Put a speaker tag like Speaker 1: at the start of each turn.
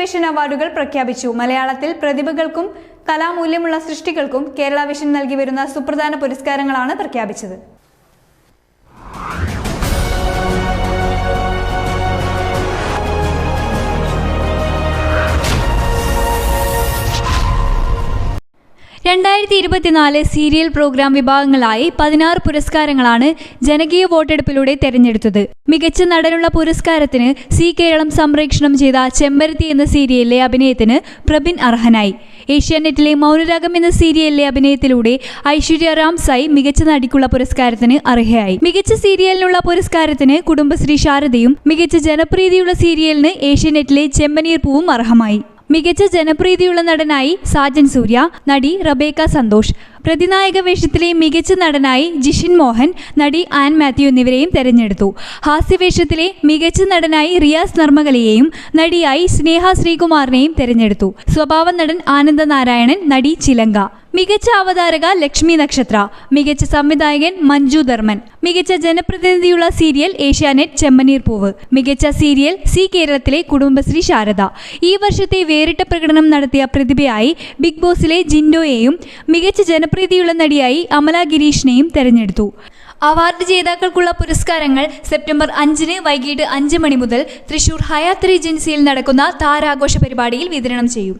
Speaker 1: Vision അവാർഡുകൾ പ്രഖ്യാപിച്ചു. മലയാളത്തിൽ പ്രതിഭകൾക്കും കലാമൂല്യമുള്ള സൃഷ്ടികൾക്കും കേരള വിഷൻ നൽകി വരുന്ന സുപ്രധാന പുരസ്കാരങ്ങളാണ് പ്രഖ്യാപിച്ചത്. രണ്ടായിരത്തി ഇരുപത്തിനാല് സീരിയൽ പ്രോഗ്രാം വിഭാഗങ്ങളായി പതിനാറ് പുരസ്കാരങ്ങളാണ് ജനകീയ വോട്ടെടുപ്പിലൂടെ തെരഞ്ഞെടുത്തത്. മികച്ച നടനുള്ള പുരസ്കാരത്തിന് സി കേരളം സംപ്രേക്ഷണം ചെയ്ത ചെമ്പരത്തി എന്ന സീരിയലിലെ അഭിനയത്തിന് പ്രബിൻ അർഹനായി. ഏഷ്യാനെറ്റിലെ മൗനരാഗം എന്ന സീരിയലിലെ അഭിനയത്തിലൂടെ ഐശ്വര്യ റാം സായി മികച്ച നടിക്കുള്ള പുരസ്കാരത്തിന് അർഹയായി. മികച്ച സീരിയലിനുള്ള പുരസ്കാരത്തിന് കുടുംബശ്രീ ശാരദയും മികച്ച ജനപ്രീതിയുള്ള സീരിയലിന് ഏഷ്യാനെറ്റിലെ ചെമ്പനീർ പൂവും അർഹമായി. മികച്ച ജനപ്രീതിയുള്ള നടനായി സാജൻ സൂര്യ നടി റബേക്ക സന്തോഷ്. പ്രതിനായക വേഷത്തിലെ മികച്ച നടനായി ജിഷിൻ മോഹൻ നടി ആൻ മാത്യു എന്നിവരെയും തെരഞ്ഞെടുത്തു. ഹാസ്യവേഷത്തിലെ മികച്ച നടനായി റിയാസ് നർമ്മകലയെയും നടിയായി സ്നേഹ ശ്രീകുമാറിനെയും തെരഞ്ഞെടുത്തു. സ്വഭാവ നടൻ ആനന്ദ നാരായണൻ നടി ചിലങ്ക. മികച്ച അവതാരക ലക്ഷ്മി നക്ഷത്ര മികച്ച സംവിധായകൻ മഞ്ജു ധർമ്മൻ മികച്ച ജനപ്രതിനിധിയുള്ള സീരിയൽ ഏഷ്യാനെറ്റ് ചെമ്മനീർ പൂവ് മികച്ച സീരിയൽ സി കേരളത്തിലെ കുടുംബശ്രീ ശാരദ. ഈ വർഷത്തെ വേറിട്ട പ്രകടനം നടത്തിയ പ്രതിഭയായി ബിഗ് ബോസിലെ ജിൻഡോയെയും മികച്ച ജനപ്രീതിയുള്ള നടിയായി അമല ഗിരീഷിനെയും തെരഞ്ഞെടുത്തു. അവാർഡ് ജേതാക്കൾക്കുള്ള പുരസ്കാരങ്ങൾ സെപ്റ്റംബർ അഞ്ചിന് വൈകിട്ട് അഞ്ച് മണി മുതൽ തൃശൂർ ഹയാത്ത് റീജൻസിയിൽ നടക്കുന്ന താരാഘോഷ പരിപാടിയിൽ വിതരണം ചെയ്യും.